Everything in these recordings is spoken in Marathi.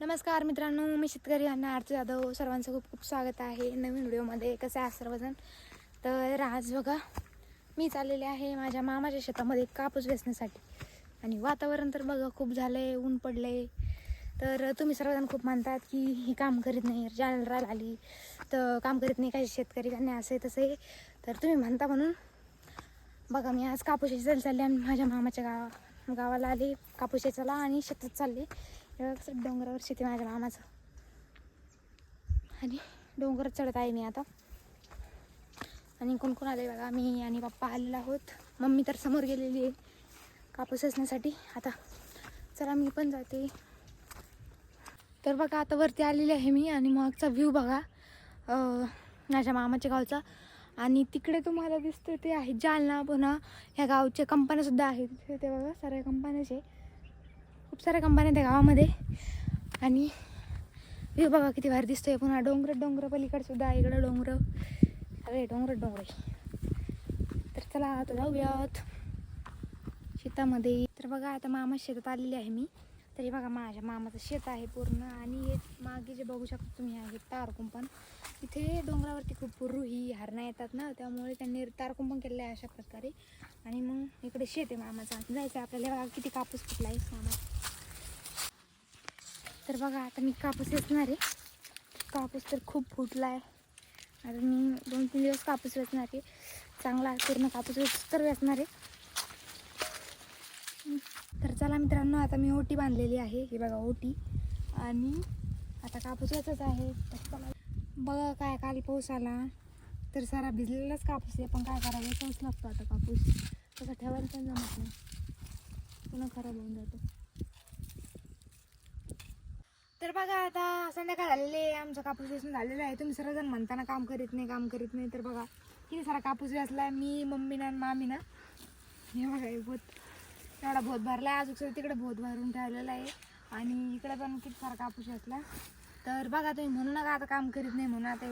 नमस्कार मित्रांनो मी शेतकरी अण्णा आरती जाधव. सर्वांचं खूप खूप स्वागत आहे नवीन व्हिडिओमध्ये. कसं आहे सर्वजण? तर आज बघा मी चाललेले आहे माझ्या मामाच्या शेतामध्ये कापूस वेचण्यासाठी. आणि वातावरण तर बघा खूप झालं आहे ऊन पडलं आहे तर तुम्ही सर्वजण खूप मानतात की ही काम करीत नाही. राहायला आली तर काम करीत नाही काही शेतकरी त्यांनी असे तसे. तर तुम्ही म्हणता म्हणून बघा मी आज कापूस वेचायला चालले आणि माझ्या मामाच्या गावा गावाला आले. कापूस वेचायला आणि शेतात चालले. कसं डोंगरावर शेती माझ्या मामाचं. आणि डोंगर चढत आहे मी आता. आणि कोण कोण आले बघा मी आणि पप्पा आलेलो आहोत. मम्मी तर समोर गेलेली आहे कापूस असण्यासाठी. आता चला मी पण जाते. तर बघा आता वरती आलेली आहे मी आणि मागचा व्ह्यू बघा. माझ्या मामाच्या गावचा. आणि तिकडे तुम्हाला दिसतं ते आहे जालना पुन्हा. ह्या गावच्या कंपन्यासुद्धा आहेत. तिथे ते बघा साऱ्या कंपन्याचे. खूप साऱ्या कंपन्या त्या गावामध्ये. आणि व्ह्यू बघा किती भारी दिसतोय. पुन्हा डोंगर डोंगर पलीकडे सुद्धा इकडं डोंगर. अरे डोंगर डोंगर. तर चला आता जाऊयात. शेतामध्ये. तर बघा आता मामा शेतात आलेली आहे मी. तरी बघा माझ्या मामाचं शेत आहे पूर्ण. आणि हे मागे जे बघू शकता तुम्ही आहे तार कुंपण. इथे डोंगरावरती खूप रुही हरणा येतात ना. त्यामुळे त्यांनी तार कुंपण केलेलं आहे अशा प्रकारे. आणि मग इकडे शेत आहे मामाचा. जायचं आहे आपल्याला. बघा किती कापूस फुटला आहे मामा. तर बघा आता मी कापूस वेचणार आहे. कापूस तर खूप फुटला आहे. आता मी दोन तीन दिवस कापूस वेचणार आहे. चांगला पूर्ण कापूस वेच तर वेचणार आहे. तर चला मित्रांनो आता मी ओटी बांधलेली आहे. हे बघा ओटी. आणि आता कापूस वेचत आहे. बघा काय काल पाऊस आला. तर सारा भिजलेलाच कापूस आहे पण काय करावं? पाऊस लागतो आता कापूस. तसं ठेवायला पण जमत नाही. पुन्हा खराब होऊन जातो. तर बघा आता संध्याकाळ झालेले आहे. आमचा कापूस वेचून झालेला आहे. तुम्ही सर्वजण म्हणताना काम करीत नाही काम करीत नाही. तर बघा किती सारा कापूस वेचला मी मम्मी ना मामी ना. हे बघा हे भूत. एवढा भोत भरला आहे अजून तिकडे भोत भरून ठेवलेला आहे. आणि इकडे पण किती सारा कापूस वेचला तर बघा तुम्ही म्हणू नका आता काम करीत नाही म्हणून. आता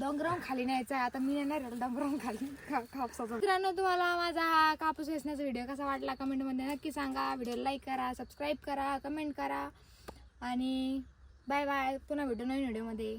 डोंगरावून खाली न्यायचं आहे. आता मी येणार आहे डोंगरावून खाली. कापसाचा. मित्रांनो तुम्हाला माझा हा कापूस वेचण्याचा व्हिडिओ कसा वाटला कमेंटमध्ये नक्की सांगा. व्हिडिओ लाईक करा सबस्क्राईब करा कमेंट करा. आणि बाय बाय. पुन्हा भेटू नवीन व्हिडिओमध्ये.